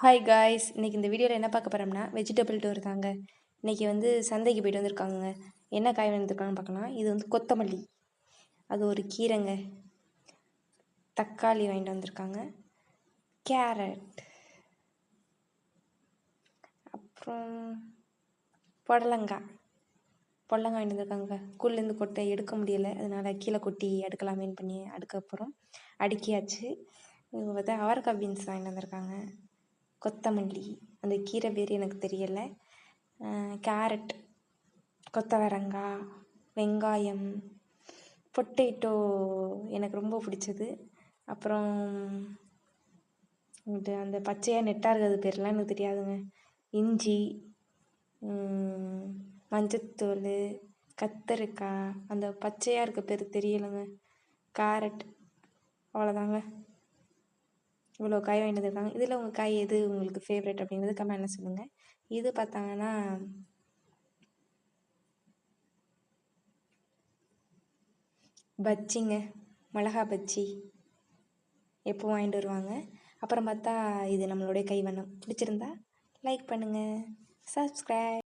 Hi guys இன்றைக்கி இந்த வீடியோவில் என்ன பார்க்க போகிறோம்னா வெஜிடபிள் டோர் தாங்க. இன்றைக்கி வந்து சந்தைக்கு போயிட்டு வந்திருக்காங்க என்ன காய் வந்துருக்காங்கன்னு பார்க்கலாம் இது வந்து கொத்தமல்லி. அது ஒரு கீரைங்க. தக்காளி வாங்கிட்டு வந்திருக்காங்க. கேரட். அப்புறம் புடலங்காய் புடலங்காய் வாங்கிட்டு வந்திருக்காங்க கூழ்லேருந்து கொட்டை எடுக்க முடியலை. அதனால் கீழே கொட்டி அடுக்கலாமேன்னு பண்ணி அடுக்க அப்புறம் அடுக்கியாச்சு. இவங்க பார்த்தா அவரக்காய் பீன்ஸ் வாங்கிட்டு வந்திருக்காங்க. கொத்தமல்லி அந்த கீரை பேர் எனக்கு தெரியலை. கேரட் கொத்தவரங்காய் வெங்காயம் பொட்டேட்டோ எனக்கு ரொம்ப பிடிச்சது. அப்புறம் இது அந்த பச்சையாக நெட்டாக இருக்கிறது பேர்லாம் எனக்கு தெரியாதுங்க. இஞ்சி மஞ்சத்தூள் கத்தரிக்காய் அந்த பச்சையாக இருக்க பேர் தெரியலைங்க. கேரட் அவ்வளோதாங்க. இவ்வளோ காய் வாங்கிட்டு வந்திருக்காங்க. இதில் உங்கள் காய் எது உங்களுக்கு ஃபேவரட் அப்படிங்கிறது கமெண்ட்டில் சொல்லுங்கள் இது பார்த்தாங்கன்னா பஜ்ஜிங்க. மிளகா பஜ்ஜி எப்போ வாங்கிட்டு வருவாங்க. அப்புறம் பார்த்தா இது நம்மளுடைய கைவண்ணம். பிடிச்சிருந்தா லைக் பண்ணுங்கள் சப்ஸ்கிரைப்